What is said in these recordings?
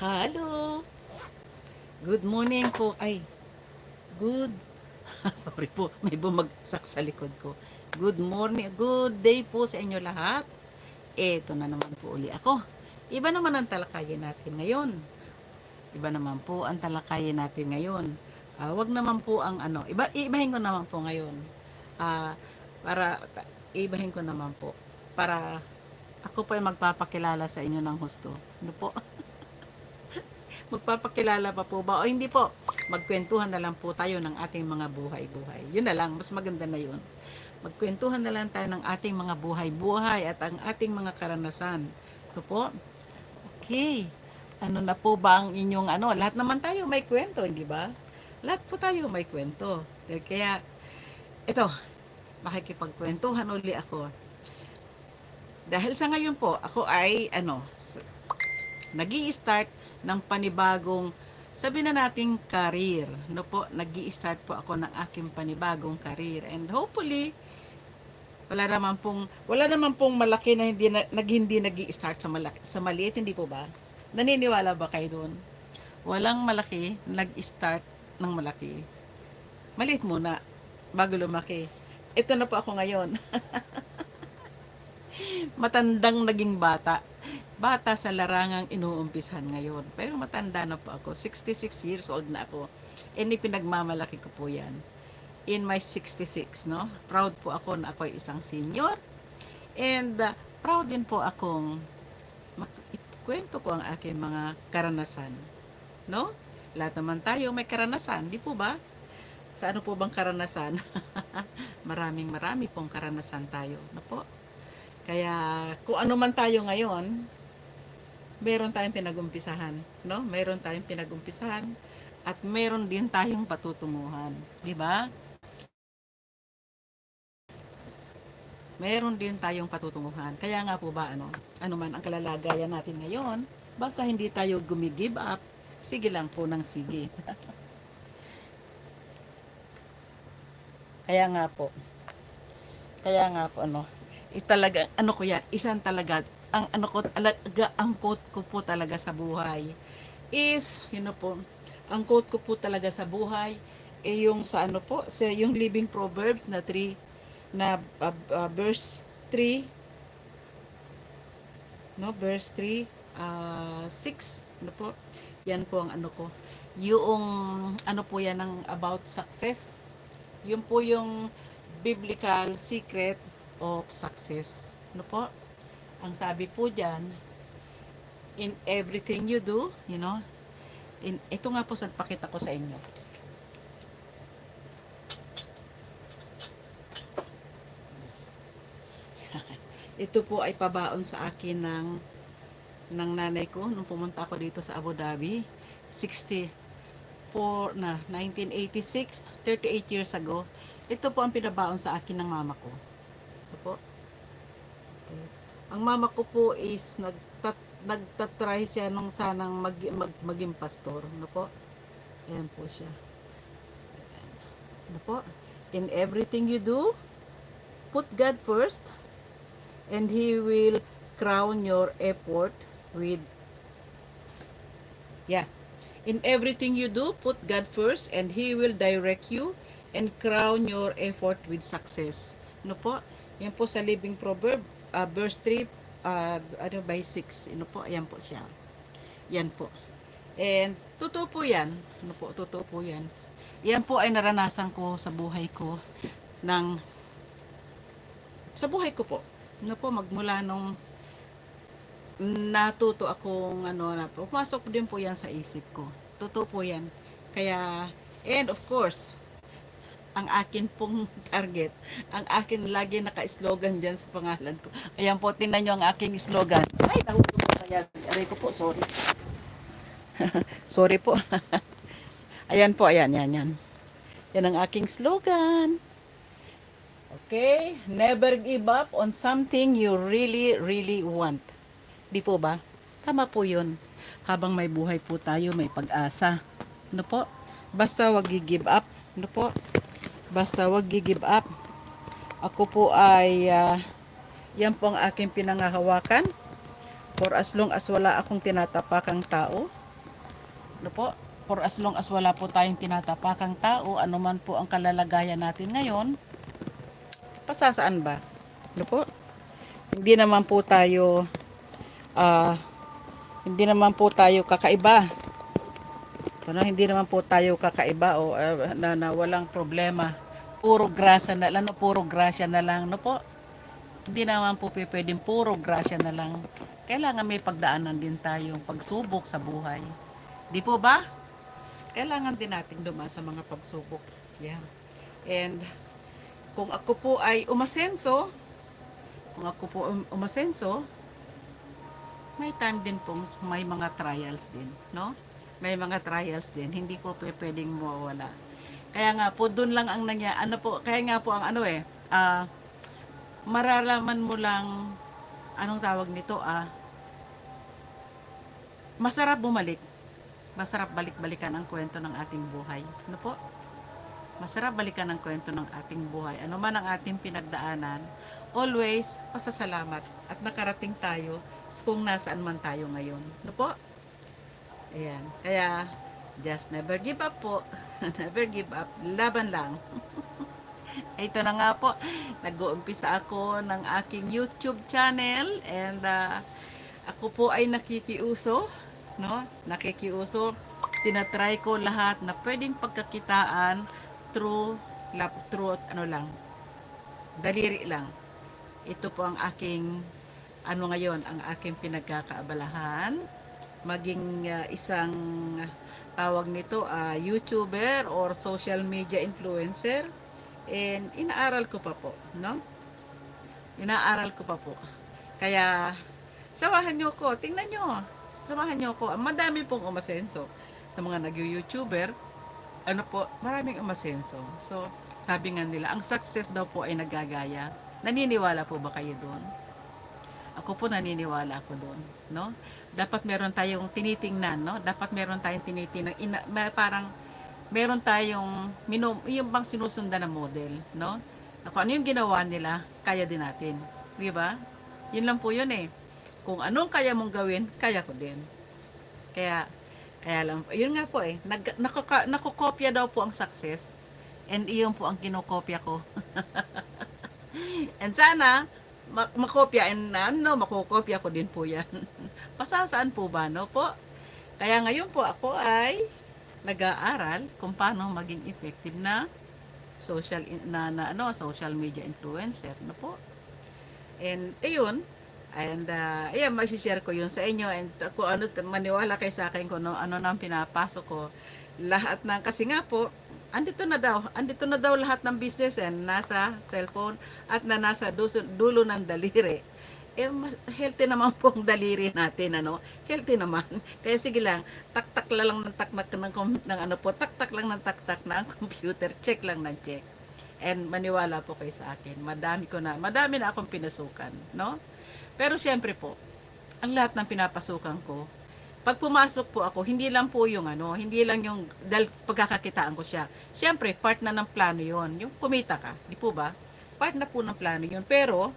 Hello. Good morning po. Ay, good. Sorry po, may bumagsak sa likod ko. Good morning, good day po sa inyo lahat. Eto na naman po uli ako. Iba naman ang talakayin natin ngayon. Iba naman po ang talakayin natin ngayon. Ah, wag naman po ang ano, iba ibahin ko naman po ngayon. Ah, para ibahin ko naman po para ako po ay magpapakilala sa inyo ng husto. Ano po? Magpapakilala pa po ba? O hindi po, magkwentuhan na lang po tayo ng ating mga buhay-buhay. Yun na lang, mas maganda na yun. Magkwentuhan na lang tayo ng ating mga buhay-buhay at ang ating mga karanasan. Ano po? Okay. Ano na po ba ang inyong ano? Lahat naman tayo may kwento, hindi ba? Lahat po tayo may kwento. Kaya, ito, makikipagkwentuhan uli ako. Dahil sa ngayon po, ako ay, ano, nag start ng panibagong sabi na nating career. No po, nag start po ako ng aking panibagong career. And hopefully, wala naman pong, wala naman pong malaki na hindi, na, nag, hindi nag start sa, malaki, sa maliit, hindi po ba? Naniniwala ba kayo doon? Walang malaki, nag-start ng malaki. Maliit muna, bago lumaki. Ito na po ako ngayon. Matandang naging bata bata sa larangang inuumpisan ngayon. Pero matanda na po ako. 66 years old na ako. And pinagmamalaki ko po yan. In my 66, no? Proud po ako na ako ay isang senior. And uh, proud din po akong kwento ko ang aking mga karanasan. No? Lahat naman tayo may karanasan, di po ba? Sa ano po bang karanasan? Maraming marami pong karanasan tayo. No po? Kaya kung ano man tayo ngayon, meron tayong pinagumpisahan, no? Meron tayong pinagumpisahan at meron din tayong patutunguhan, di ba? Meron din tayong patutunguhan. Kaya nga po ba ano, ano man ang kalalagayan natin ngayon, basta hindi tayo gumigive up, sige lang po ng sige. Kaya nga po. Kaya nga po ano, talaga ano ko yan, isang talaga ang ano ko alaga ang quote ko po talaga sa buhay is you know po ang quote ko po talaga sa buhay eh yung sa ano po sa yung living proverbs na 3 na uh, uh, verse 3 no verse 3 uh, 6 ano po yan po ang ano ko. Yung ano po yan ng about success? Yun po yung biblical secret of success. Ano po ang sabi po dyan, in everything you do, you know, in, ito nga po pakita ko sa inyo. ito po ay pabaon sa akin ng ng nanay ko nung pumunta ako dito sa Abu Dhabi 64 na 1986 38 years ago. Ito po ang pinabaon sa akin ng mama ko. Ito po ang mama ko po is nagtat, nagtatry siya nung sanang mag, mag, maging pastor. Ano po? Ayan po siya. Ano po? In everything you do, put God first and He will crown your effort with Yeah. In everything you do, put God first and He will direct you and crown your effort with success. Ano po? Yan po sa Living Proverb uh, verse 3 uh, ano by 6 ano po? Ayan po siya. Yan po. And totoo po yan. Ano po? Totoo po yan. Yan po ay naranasan ko sa buhay ko ng sa buhay ko po. Ano po? Magmula nung natuto akong ano na po pumasok din po yan sa isip ko. Totoo po yan. Kaya and of course ang akin pong target. Ang akin lagi naka-slogan dyan sa pangalan ko. Ayan po, tinan nyo ang aking slogan. Ay, nahulog ko kaya. Aray ko po, sorry. sorry po. ayan po, ayan, yan, yan. Yan ang aking slogan. Okay? Never give up on something you really, really want. Di po ba? Tama po yun. Habang may buhay po tayo, may pag-asa. Ano po? Basta wag i-give up. Ano po? Basta wag gi-give up. Ako po ay uh, yan po ang aking pinangahawakan. For as long as wala akong tinatapakang tao, No po? For as long as wala po tayong tinatapakang tao, anuman po ang kalalagayan natin ngayon, pasasaan ba? No po? Hindi naman po tayo ah hindi naman po tayo kakaiba. Ano, hindi naman po tayo kakaiba o ah, na, na walang problema. Puro grasya na lang, no, puro grasya na lang, no po? Hindi naman po pwedeng puro grasya na lang. Kailangan may pagdaanan din tayong pagsubok sa buhay. Di po ba? Kailangan din nating dumaan sa mga pagsubok. Yeah. And kung ako po ay umasenso, kung ako po um- umasenso, may time din pong may mga trials din, no? May mga trials din, hindi ko pwedeng mawawala. Kaya nga po doon lang ang nangya, ano po, kaya nga po ang ano eh, ah maralaman mo lang anong tawag nito ah masarap bumalik. Masarap balik-balikan ang kwento ng ating buhay. Ano po? Masarap balikan ang kwento ng ating buhay. Ano man ang ating pinagdaanan, always pasasalamat at nakarating tayo kung nasaan man tayo ngayon. Ano po? Ayan. Kaya, just never give up po. never give up. Laban lang. Ito na nga po, nag-uumpisa ako ng aking YouTube channel and uh, ako po ay nakikiuso, no? Nakikiuso. Tinatry ko lahat na pwedeng pagkakitaan through lap through ano lang. Daliri lang. Ito po ang aking ano ngayon, ang aking pinagkakaabalahan maging uh, isang uh, tawag nito uh, YouTuber or social media influencer and inaaral ko pa po, no? Inaaral ko pa po. Kaya samahan niyo ko, tingnan niyo. Samahan niyo ko. Madami pong umasenso sa mga nag-YouTuber. Ano po, maraming umasenso. So, sabi nga nila, ang success daw po ay nagagaya. Naniniwala po ba kayo doon? Ako po naniniwala ako doon, no? Dapat meron tayong tinitingnan, no? Dapat meron tayong tinitingnan, ina, ma- parang meron tayong minum, yung bang sinusundan na model, no? Ako ano yung ginawa nila, kaya din natin. Di ba? Yun lang po yun eh. Kung anong kaya mong gawin, kaya ko din. Kaya, kaya lang, yun nga po eh, nag, nakaka, nakukopya daw po ang success, and iyon po ang kinokopya ko. and sana, mak- makopya, and ano, makukopya ko din po yan. Pasasaan po ba, no po? Kaya ngayon po ako ay nag-aaral kung paano maging effective na social na, na ano social media influencer no po? And ayun and uh, ayan share ko yun sa inyo and kung ano maniwala kay sa akin kung ano, ano nang pinapasok ko. Lahat ng kasi nga po andito na daw andito na daw lahat ng business eh, nasa cellphone at na nasa duso, dulo ng daliri eh mas- healthy naman po ang daliri natin ano? Healthy naman. Kaya sige lang tak-tak la lang ng tak-tak ng, ng ano po tak-tak lang ng tak-tak ang computer check lang ng check. And maniwala po kayo sa akin madami ko na madami na akong pinasukan no? Pero syempre po ang lahat ng pinapasukan ko pag pumasok po ako hindi lang po yung ano hindi lang yung dahil pagkakakitaan ko siya. Syempre part na ng plano yon yung kumita ka di po ba? Part na po ng plano yun. Pero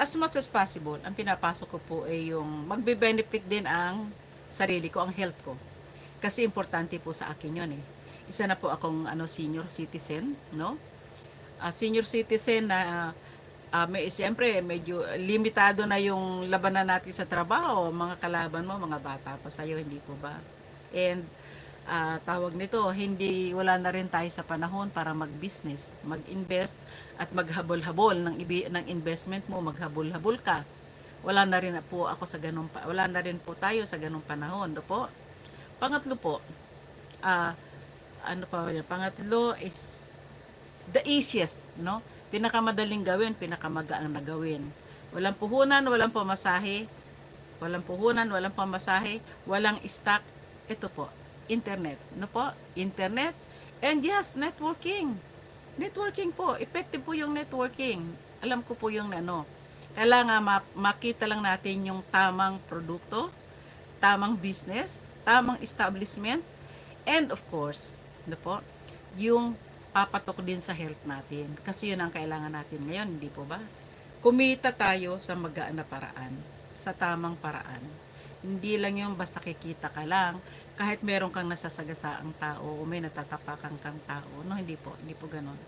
as much as possible, ang pinapasok ko po ay yung magbe-benefit din ang sarili ko, ang health ko. Kasi importante po sa akin yun eh. Isa na po akong ano, senior citizen, no? Ah, senior citizen na ah, may, siyempre medyo limitado na yung labanan natin sa trabaho, mga kalaban mo, mga bata pa sa'yo, hindi po ba? And ah, tawag nito, hindi wala na rin tayo sa panahon para mag-business, mag-invest at maghabol-habol ng ibi, ng investment mo, maghabol-habol ka. Wala na rin po ako sa ganung wala na rin po tayo sa ganung panahon, do po. Pangatlo po, ah ano pa yun? Pangatlo is the easiest, no? Pinakamadaling gawin, pinakamagaan na gawin. Walang puhunan, walang pamasahe, walang puhunan, walang pamasahe, walang stock. Ito po, internet. No po? Internet. And yes, networking. Networking po. Effective po yung networking. Alam ko po yung ano. Kailangan ma- makita lang natin yung tamang produkto, tamang business, tamang establishment, and of course, ano po, yung papatok din sa health natin. Kasi yun ang kailangan natin ngayon, hindi po ba? Kumita tayo sa magaan na paraan, sa tamang paraan. Hindi lang yung basta kikita ka lang. Kahit meron kang nasasagasaang tao o may natatapakan kang tao. No, hindi po. Hindi po ganon.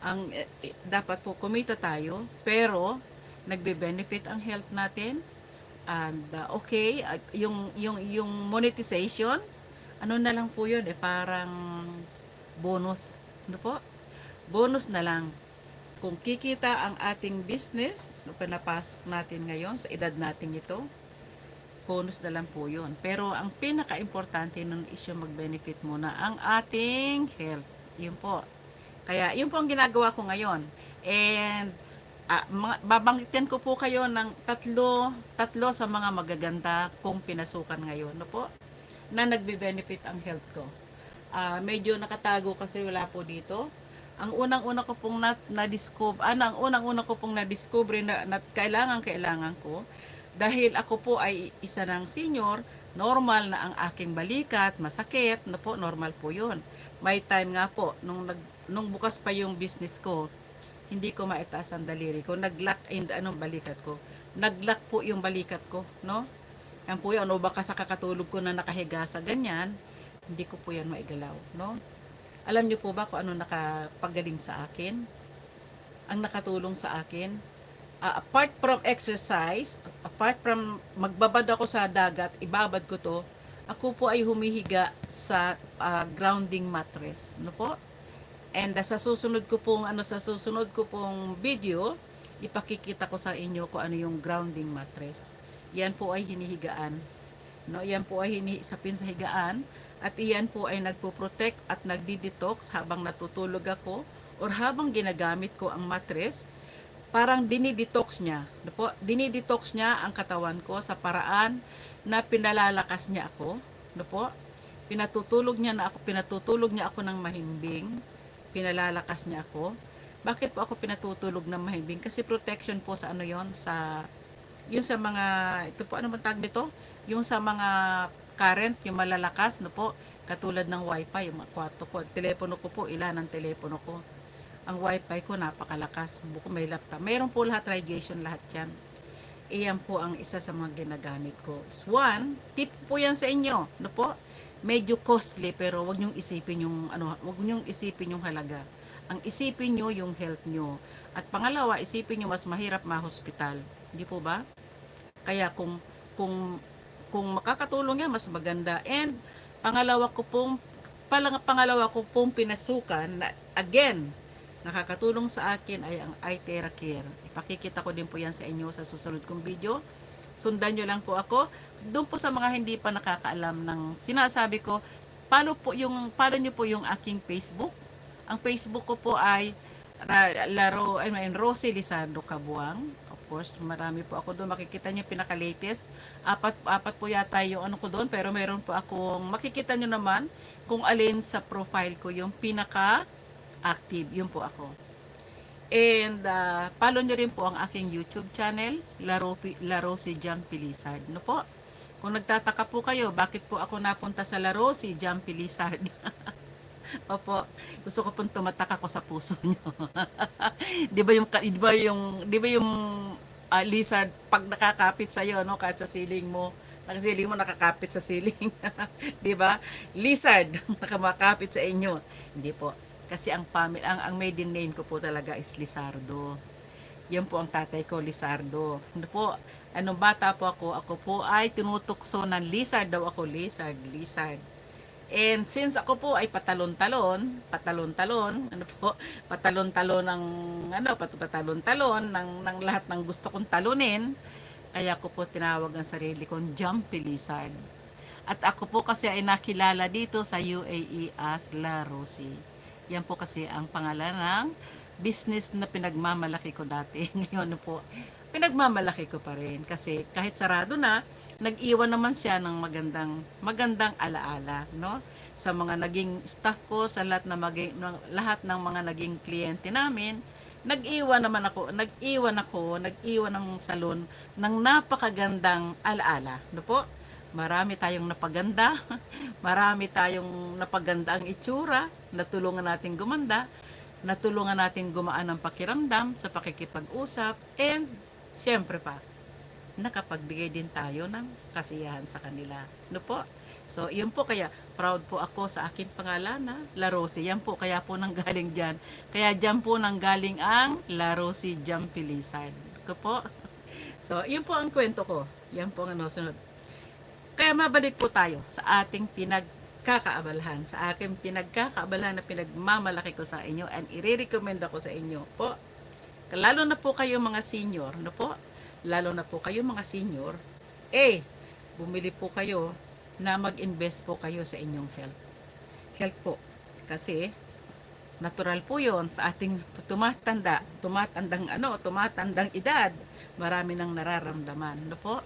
Ang, eh, eh, dapat po kumita tayo, pero nagbe-benefit ang health natin. And uh, okay, uh, yung, yung, yung monetization, ano na lang po yun, eh, parang bonus. Ano po? Bonus na lang kung kikita ang ating business na pinapasok natin ngayon sa edad natin ito, bonus na lang po yun. Pero ang pinaka-importante nun is yung mag-benefit muna ang ating health. Yun po. Kaya yun po ang ginagawa ko ngayon. And ah, mga, babanggitin ko po kayo ng tatlo, tatlo sa mga magaganda kong pinasukan ngayon. No po? Na nagbe-benefit ang health ko. Ah, medyo nakatago kasi wala po dito ang unang-una ko pong na, na-discover, ano, ang unang-una ko pong na-discover na, na kailangan, kailangan ko, dahil ako po ay isa ng senior, normal na ang aking balikat, masakit, na po, normal po yun. May time nga po, nung, nag, nung bukas pa yung business ko, hindi ko maitaas ang daliri ko, nag-lock in, anong balikat ko, nag-lock po yung balikat ko, no? Yan po yun, o baka sa kakatulog ko na nakahiga sa ganyan, hindi ko po yan maigalaw, no? Alam niyo po ba kung ano nakapagaling sa akin? Ang nakatulong sa akin? Ah, apart from exercise, apart from magbabad ako sa dagat, ibabad ko to, ako po ay humihiga sa ah, grounding mattress. Ano po? And ah, sa susunod ko pong ano sa susunod ko pong video, ipakikita ko sa inyo kung ano yung grounding mattress. Yan po ay hinihigaan. No, yan po ay hinisapin sa higaan at iyan po ay nagpo-protect at nagdi-detox habang natutulog ako or habang ginagamit ko ang mattress. Parang dinidetox niya. No po? Dinidetox niya ang katawan ko sa paraan na pinalalakas niya ako. No po? Pinatutulog niya na ako, pinatutulog niya ako ng mahimbing. Pinalalakas niya ako. Bakit po ako pinatutulog ng mahimbing? Kasi protection po sa ano yon sa yun sa mga ito po ano bang tawag nito? Yung sa mga current, yung malalakas, no po, katulad ng wifi, yung kwarto ko, telepono ko po, ilan ang telepono ko. Ang wifi ko, napakalakas. Buko may laptop. Mayroon po lahat, radiation, lahat yan. Iyan po ang isa sa mga ginagamit ko. One, tip po yan sa inyo, no po? Medyo costly, pero wag niyong isipin yung, ano, wag niyong isipin yung halaga. Ang isipin niyo yung health niyo. At pangalawa, isipin niyo mas mahirap ma-hospital. Hindi po ba? Kaya kung kung kung makakatulong yan, mas maganda. And pangalawa ko pong palang, pangalawa ko pong pinasukan na again nakakatulong sa akin ay ang iTera Care. Ipakikita ko din po yan sa inyo sa susunod kong video. Sundan nyo lang po ako. Doon po sa mga hindi pa nakakaalam ng sinasabi ko, follow po yung follow nyo po yung aking Facebook. Ang Facebook ko po ay Laro, I mean, Rosie Lizardo Kabuang. Of course, marami po ako doon. Makikita niyo pinaka-latest. Apat, apat po yata yung ano ko doon. Pero meron po akong, makikita niyo naman kung alin sa profile ko yung pinaka-active. Yun po ako. And uh, follow nyo rin po ang aking YouTube channel, Laro, Laro si Jumpy Lizard. No po? Kung nagtataka po kayo, bakit po ako napunta sa Laro si Jumpy Lizard? Opo, gusto ko pong tumatak ako sa puso nyo. 'Di ba yung 'di ba yung 'di ba yung ah, lizard pag nakakapit sa iyo no kahit sa ceiling mo, nakasiling mo nakakapit sa ceiling. 'Di ba? Lizard nakamakapit sa inyo. Hindi po. Kasi ang family ang, ang maiden name ko po talaga is Lizardo. Yan po ang tatay ko, Lizardo. Ano po, anong bata po ako, ako po ay tinutukso ng lizard daw ako, lizard, lizard. And since ako po ay patalon-talon, patalon-talon, ano po, patalon-talon ng ano, pat- patalon-talon ng ng lahat ng gusto kong talunin, kaya ko po tinawag ang sarili kong Jumpy Lizard. At ako po kasi ay nakilala dito sa UAE as La Rosie. Yan po kasi ang pangalan ng business na pinagmamalaki ko dati. Ngayon po, pinagmamalaki ko pa rin kasi kahit sarado na, nag-iwan naman siya ng magandang magandang alaala, no? Sa mga naging staff ko, sa lahat na maging, ng, lahat ng mga naging kliyente namin, nag-iwan naman ako, nag-iwan ako, nag-iwan ng salon ng napakagandang alaala, no po? Marami tayong napaganda, marami tayong napaganda ang itsura, natulungan natin gumanda, natulungan natin gumaan ang pakiramdam sa pakikipag-usap, and siyempre pa, nakapagbigay din tayo ng kasiyahan sa kanila. No po? So, yun po kaya proud po ako sa aking pangalan na La Rose. Yan po kaya po nang galing dyan. Kaya dyan po nang galing ang La Rose Jumpy Lizard. Ko po. So, yun po ang kwento ko. Yan po ang ano, sunod. Kaya mabalik po tayo sa ating pinagkakaabalahan, sa aking pinagkakaabalahan na pinagmamalaki ko sa inyo and i-recommend ako sa inyo po. Lalo na po kayo mga senior, no po? Lalo na po kayo mga senior, eh, bumili po kayo na mag-invest po kayo sa inyong health. Health po. Kasi, natural po yon sa ating tumatanda, tumatandang ano, tumatandang edad, marami nang nararamdaman, no po?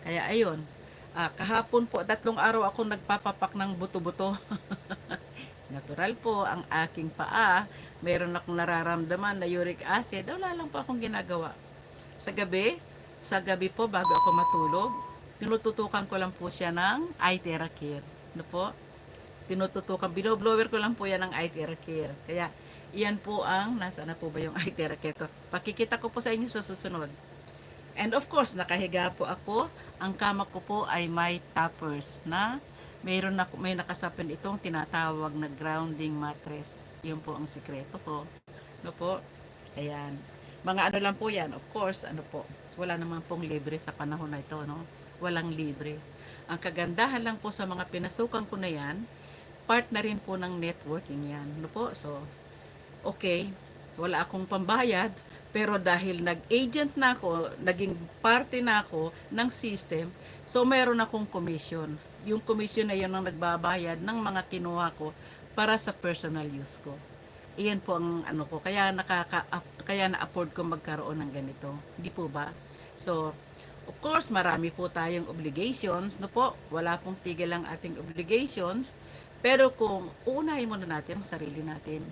Kaya ayun, ah, kahapon po, tatlong araw ako nagpapapak ng buto-buto. Natural po, ang aking paa, meron akong nararamdaman na uric acid, wala lang po akong ginagawa. Sa gabi, sa gabi po, bago ako matulog, tinututukan ko lang po siya ng iTera Care. Ano po? Tinututukan, binoblower ko lang po yan ng iTera Care. Kaya, iyan po ang, nasa na po ba yung iTera Care ko? Pakikita ko po sa inyo sa susunod. And of course, nakahiga po ako. Ang kama ko po ay may toppers na mayroon na, may nakasapin itong tinatawag na grounding mattress. Yun po ang sikreto ko. No po? Ayan. Mga ano lang po yan. Of course, ano po, wala naman pong libre sa panahon na ito, no? Walang libre. Ang kagandahan lang po sa mga pinasukan ko na yan, part na rin po ng networking yan. No po? So, okay, wala akong pambayad, pero dahil nag-agent na ako, naging parte na ako ng system, so meron akong commission. Yung commission na yun ang nagbabayad ng mga kinuha ko para sa personal use ko. Iyan po ang ano ko. Kaya nakaka kaya na-afford ko magkaroon ng ganito. Hindi po ba? So, of course, marami po tayong obligations. No po, wala pong tigil ang ating obligations. Pero kung uunahin muna natin ang sarili natin,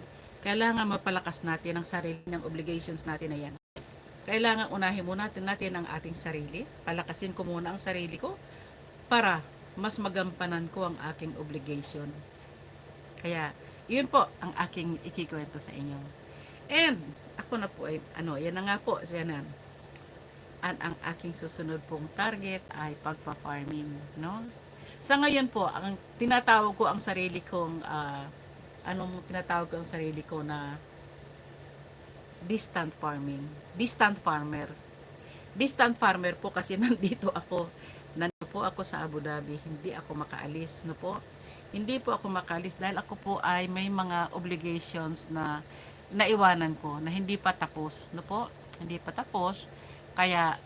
kailangan mapalakas natin ang sarili ng obligations natin na yan. Kailangan unahin muna natin, natin ang ating sarili. Palakasin ko muna ang sarili ko para mas magampanan ko ang aking obligation. Kaya, yun po ang aking ikikwento sa inyo. And, ako na po ay, ano, yan na nga po, yan na. Ang aking susunod pong target ay pagpa-farming, no? Sa ngayon po, ang tinatawag ko ang sarili kong, ah, anong tinatawag ang sarili ko na distant farming, distant farmer. Distant farmer po kasi nandito ako, nandito po ako sa Abu Dhabi, hindi ako makaalis, no po? Hindi po ako makaalis dahil ako po ay may mga obligations na naiwanan ko na hindi pa tapos, no po? Hindi pa tapos, kaya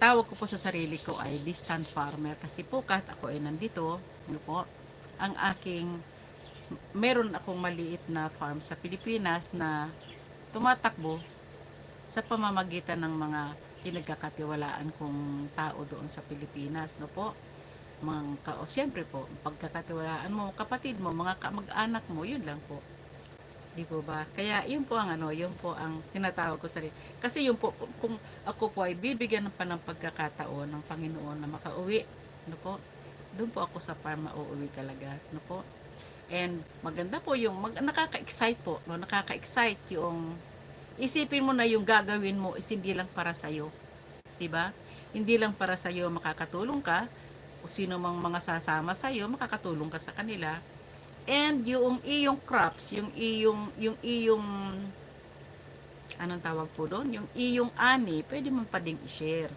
tawag ko po sa sarili ko ay distant farmer. Kasi po kahit ako ay nandito, no po, ang aking meron akong maliit na farm sa Pilipinas na tumatakbo sa pamamagitan ng mga pinagkakatiwalaan kong tao doon sa Pilipinas, no po? Mga ka, o siyempre po, pagkakatiwalaan mo, kapatid mo, mga kamag-anak mo, yun lang po. Di po ba? Kaya yun po ang ano, yun po ang tinatawag ko sa rin. Kasi yun po, kung ako po ay bibigyan pa ng pagkakataon ng Panginoon na makauwi, no po? Doon po ako sa farm mauuwi talaga, no po? And maganda po yung mag, nakaka-excite po, no? Nakaka-excite yung isipin mo na yung gagawin mo is hindi lang para sa iyo. 'Di ba? Hindi lang para sa iyo makakatulong ka o sino mang mga sasama sa iyo, makakatulong ka sa kanila. And yung iyong crops, yung iyong yung iyong anong tawag po doon? Yung iyong ani, pwede mo pa ding i-share.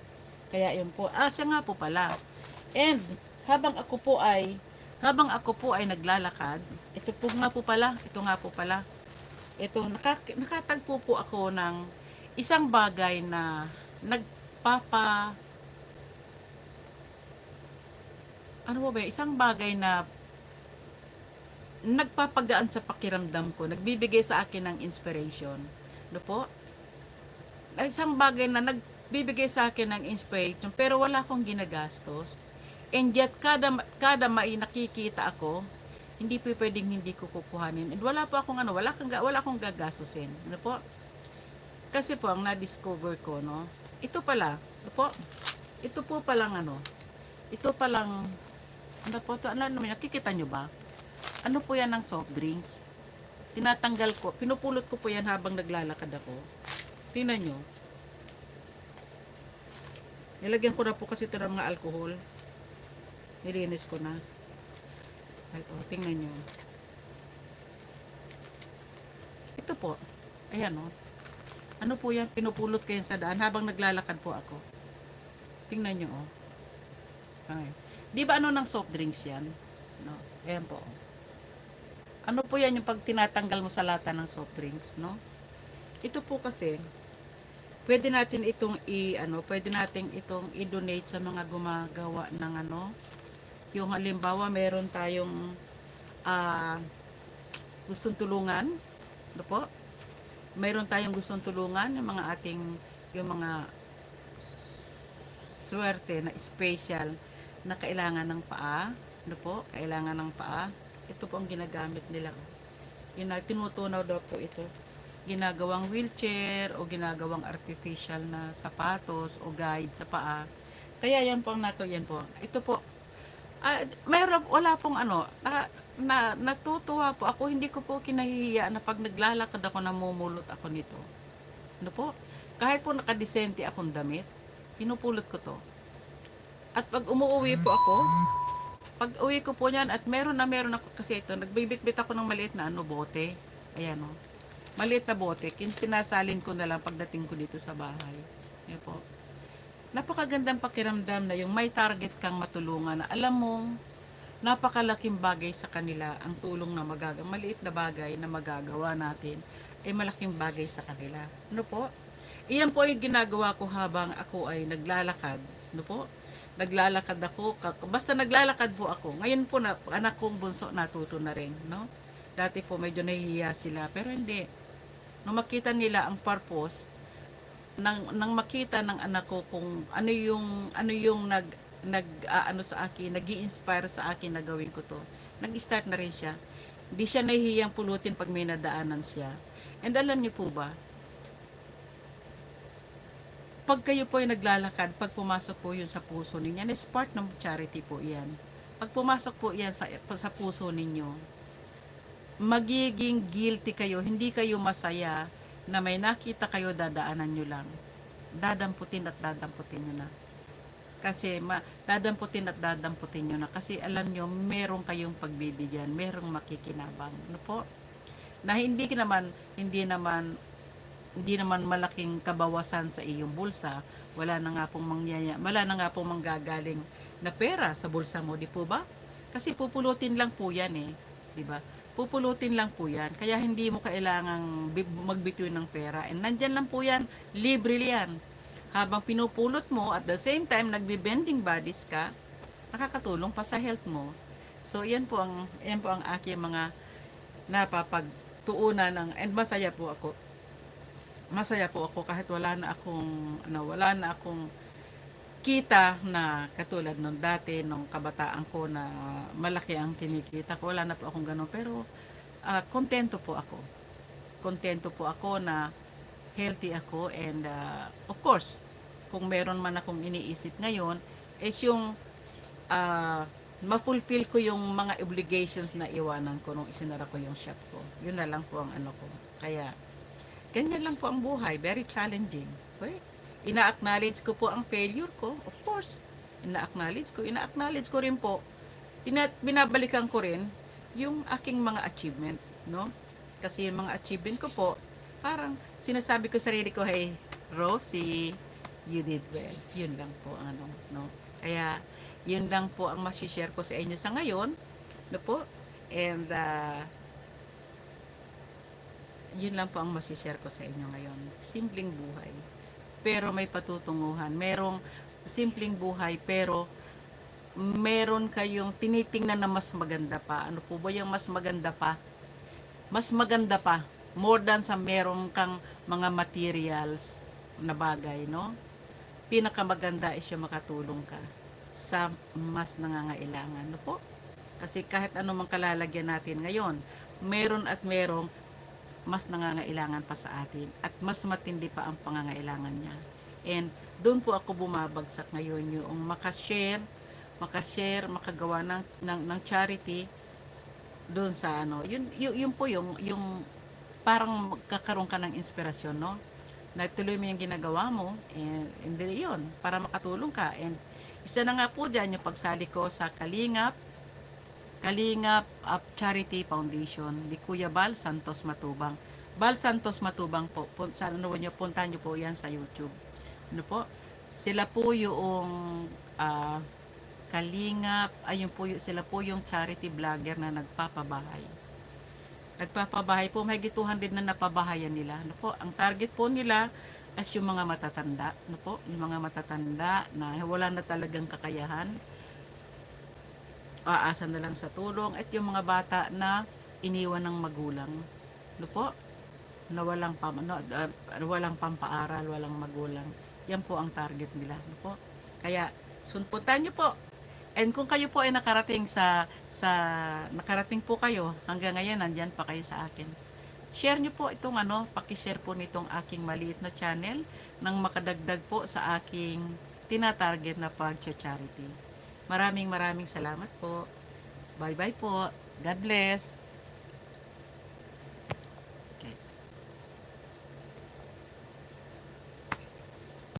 Kaya yun po. Ah, siya nga po pala. And habang ako po ay habang ako po ay naglalakad, ito po nga po pala, ito nga po pala. Ito nakak- nakatagpo po ako ng isang bagay na nagpapa ano ba ba, isang bagay na nagpapagaan sa pakiramdam ko, nagbibigay sa akin ng inspiration. No po? Isang bagay na nagbibigay sa akin ng inspiration, pero wala akong ginagastos. And yet, kada, kada mai nakikita ako, hindi po pwedeng hindi ko kukuhanin. And wala po akong ano, wala, kang, wala akong gagastusin. Ano po? Kasi po, ang na-discover ko, no, ito pala, ano po, ito po palang ano, ito palang, ano po, ito, ano, ano, nakikita nyo ba? Ano po yan ng soft drinks? Tinatanggal ko, pinupulot ko po yan habang naglalakad ako. Tingnan nyo. Nilagyan ko na po kasi ito ng mga alcohol. Nilinis ko na. Ay, oh, tingnan nyo. Ito po. Ayan o. Ano po yan? Pinupulot yan sa daan habang naglalakad po ako. Tingnan nyo o. Ay. Di ba ano ng soft drinks yan? No. Ayan po. Ano po yan yung pag tinatanggal mo sa lata ng soft drinks, no? Ito po kasi, pwede natin itong i ano, pwede natin itong i-donate sa mga gumagawa ng ano, yung halimbawa meron tayong ah gustong tulungan, ano po? Meron tayong gustong tulungan yung mga ating yung mga swerte na special na kailangan ng paa, ano po? Kailangan ng paa. Ito po ang ginagamit nila. Yun na, tinutunaw daw po ito ginagawang wheelchair o ginagawang artificial na sapatos o guide sa paa. Kaya yan po ang nako yan po. Ito po. Ah, mayroon wala pong ano na, na natutuwa po ako hindi ko po kinahihiya na pag naglalakad ako namumulot ako nito. Ano po? Kahit po nakadesente akong damit, pinupulot ko to. At pag umuwi po ako, pag uwi ko po niyan at meron na meron ako kasi ito, nagbibitbit ako ng maliit na ano bote. Ayan oh maliit na bote, kin sinasalin ko na lang pagdating ko dito sa bahay. Yan po. Napakagandang pakiramdam na yung may target kang matulungan na alam mong napakalaking bagay sa kanila ang tulong na magagawa, maliit na bagay na magagawa natin ay malaking bagay sa kanila. Ano po? Iyan po yung ginagawa ko habang ako ay naglalakad. Ano po? Naglalakad ako, basta naglalakad po ako. Ngayon po na anak kong bunso natuto na rin, no? Dati po medyo nahihiya sila, pero hindi nung makita nila ang purpose nang nang makita ng anak ko kung ano yung ano yung nag nag ah, ano sa akin, nag inspire sa akin na gawin ko to. Nag-start na rin siya. Hindi siya nahihiyang pulutin pag may nadaanan siya. And alam niyo po ba, pag kayo po ay naglalakad, pag pumasok po yun sa puso ninyo, yan is part ng charity po yan. Pag pumasok po yan sa, sa puso ninyo, magiging guilty kayo, hindi kayo masaya na may nakita kayo dadaanan nyo lang. Dadamputin at dadamputin nyo na. Kasi ma, dadamputin at dadamputin nyo na. Kasi alam nyo, meron kayong pagbibigyan, merong makikinabang. Ano po? Na hindi naman, hindi naman hindi naman malaking kabawasan sa iyong bulsa, wala na nga pong mangyaya, wala na nga pong manggagaling na pera sa bulsa mo, di po ba? Kasi pupulutin lang po yan eh, di ba? Pupulutin lang po yan, kaya hindi mo kailangang bi- magbituin ng pera. And nandyan lang po yan, libre yan. Habang pinupulot mo, at the same time, nagbe-bending bodies ka, nakakatulong pa sa health mo. So, yan po ang, yan po ang aking mga napapagtuunan ng, and masaya po ako masaya po ako kahit wala na akong ano, wala na akong kita na katulad nung dati nung kabataan ko na malaki ang kinikita ko wala na po akong ganun pero ah, kontento po ako kontento po ako na healthy ako and ah, of course kung meron man akong iniisip ngayon is yung ah, ma-fulfill ko yung mga obligations na iwanan ko nung isinara ko yung shop ko yun na lang po ang ano ko kaya Ganyan lang po ang buhay. Very challenging. Okay? Ina-acknowledge ko po ang failure ko. Of course. Ina-acknowledge ko. Ina-acknowledge ko rin po. Binabalikan ko rin yung aking mga achievement. No? Kasi yung mga achievement ko po, parang sinasabi ko sa sarili ko, hey, Rosie, you did well. Yun lang po ang ano, no? Kaya, yun lang po ang masishare ko sa inyo sa ngayon. No po? And, uh, yun lang po ang masishare ko sa inyo ngayon. Simpleng buhay. Pero may patutunguhan. Merong simpleng buhay pero meron kayong tinitingnan na mas maganda pa. Ano po ba yung mas maganda pa? Mas maganda pa. More than sa meron kang mga materials na bagay, no? Pinakamaganda is yung makatulong ka sa mas nangangailangan. No po? Kasi kahit ano mang kalalagyan natin ngayon, meron at merong mas nangangailangan pa sa atin at mas matindi pa ang pangangailangan niya. And doon po ako bumabagsak ngayon yung makashare, makashare, makagawa ng, ng, ng charity doon sa ano. Yun, yun, yun po yung, yung parang magkakaroon ka ng inspirasyon, no? nagtuloy mo yung ginagawa mo, and, and yun, para makatulong ka. And isa na nga po dyan yung pagsali ko sa Kalingap, Kalingap Up Charity Foundation ni Kuya Bal Santos Matubang. Bal Santos Matubang po, pun, sa ano nyo, puntahan nyo po yan sa YouTube. Ano po? Sila po yung ah, Kalingap, ayun po, sila po yung charity vlogger na nagpapabahay. Nagpapabahay po, may 200 na napabahayan nila. Ano po? Ang target po nila as yung mga matatanda. Ano po? Yung mga matatanda na wala na talagang kakayahan aasa na lang sa tulong at yung mga bata na iniwan ng magulang. Ano po? Na walang, pam, no, uh, walang pampaaral, walang magulang. Yan po ang target nila. Ano po? Kaya, sunpuntan nyo po. And kung kayo po ay nakarating sa, sa nakarating po kayo, hanggang ngayon, nandyan pa kayo sa akin. Share nyo po itong ano, pakishare po nitong aking maliit na channel nang makadagdag po sa aking tinatarget na pag-charity. Maraming maraming salamat po. Bye-bye po. God bless.